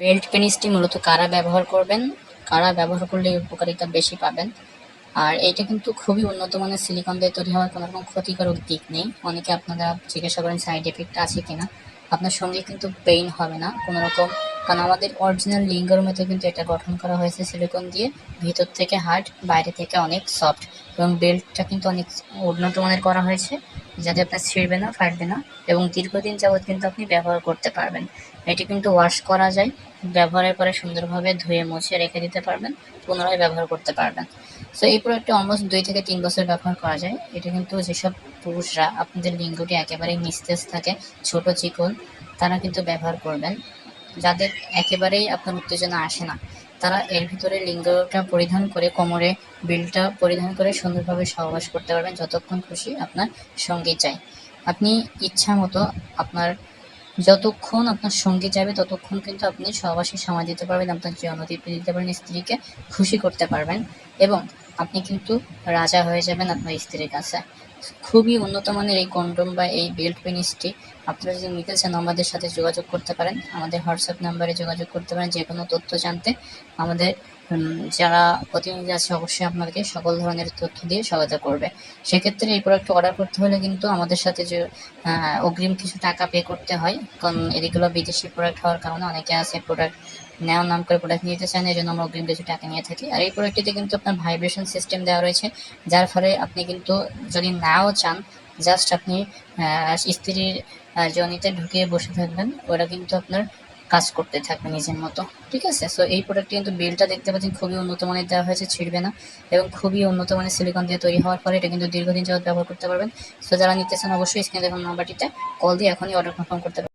Belt পেনিসটি মূলত কারা ব্যবহার করবেন? কারা ব্যবহার করলে উপকারিতা বেশি পাবেন? আর এইটা কিন্তু খুবই উন্নত মানের সিলিকন দিয়ে তৈরি হওয়ার কোনো রকম ক্ষতিকারক দিক নেই। অনেকে আপনারা জিজ্ঞাসা করেন সাইড এফেক্ট আছে কিনা। আপনার সঙ্গে কিন্তু পেইন হবে না, কোনো রকম। কারণ আমাদের অরিজিনাল লিঙ্গের মতো কিন্তু এটা গঠন করা হয়েছে সিলিকন দিয়ে। ভিতর থেকে হার্ড বাইরে থেকে অনেক সফট এবং বেল্টটা কিন্তু অনেক উন্নত মানের করা হয়েছে। যাতে আপনার ছিঁড়বে না, ফাটবে না এবং দীর্ঘদিন যাবৎ কিন্তু আপনি ব্যবহার করতে পারবেন। এটি কিন্তু ওয়াশ করা যায়, ব্যবহারের পরে সুন্দরভাবে ধুয়ে মুছে রেখে দিতে পারবেন, পুনরায় ব্যবহার করতে পারবেন। সো এই প্রোডাক্টটি অলমোস্ট দুই থেকে তিন বছর ব্যবহার করা যায়। এটা কিন্তু যেসব পুরুষরা, আপনাদের লিঙ্গটি একেবারেই নিস্তেজ থাকে, ছোট চিকন, তারা কিন্তু ব্যবহার করবেন। যাদের একেবারেই আপনার উত্তেজনা আসে না তারা এর ভিতরে লিঙ্গটা পরিধান করে, কোমরে বিলটা পরিধান করে সুন্দরভাবে সহবাস করতে পারবেন যতক্ষণ খুশি আপনার সঙ্গী চাই। আপনি ইচ্ছা মতো আপনার যতক্ষণ আপনার সঙ্গী যাবে ততক্ষণ কিন্তু আপনি সহবাসে সময় দিতে পারবেন, আপনার জনদীপে দিতে পারেন স্ত্রীকে খুশি করতে পারবেন এবং আপনি কিন্তু রাজা হয়ে যাবেন আপনার স্ত্রীর কাছে। খুবই উন্নত মানের এই কন্ডম বা এই বেল্ট পেনিসটি আপনারা যদি নিতে চান, আমাদের সাথে যোগাযোগ করতে পারেন। আমাদের হোয়াটসঅ্যাপ নাম্বারে যোগাযোগ করতে পারেন। যে কোনো তথ্য জানতে আমাদের যারা প্রতিনিধি আছে, অবশ্যই আপনাদেরকে সকল ধরনের তথ্য দিয়ে সহায়তা করবে। সেক্ষেত্রে এই প্রোডাক্ট অর্ডার করতে হলে কিন্তু আমাদের সাথে যে অগ্রিম কিছু টাকা পে করতে হয়, কারণ এগুলো বিদেশি প্রোডাক্ট হওয়ার কারণে অনেকে আছে প্রোডাক্ট নেওয়ার নাম করে প্রোডাক্ট নিতে চান এই জন্য আমরা অগ্রিম কিছু টাকা নিয়ে থাকি। আর এই প্রোডাক্টটিতে কিন্তু আপনার ভাইব্রেশন সিস্টেম দেওয়া রয়েছে, যার ফলে আপনি কিন্তু যদি নাও চান জাস্ট আপনি স্ত্রীর জনিতে ঢুকিয়ে বসে থাকবেন, ওরা কিন্তু আপনার কাজ করতে থাকবে নিজের মতো, ঠিক আছে? সো এই প্রোডাক্টটি কিন্তু বিলটা দেখতে পাচ্ছেন, খুবই উন্নত মানের দেওয়া হয়েছে, ছিঁড়বে না এবং খুবই উন্নত মানের সিলিকন দিয়ে তৈরি হওয়ার পরে এটা কিন্তু দীর্ঘদিন যাবত ব্যবহার করতে পারবেন। সো যারা নিতে চান অবশ্যই স্ক্রিনে দেখুন নাম্বারটিতে কল দিয়ে এখনই অর্ডার কনফার্ম করতে পারবেন।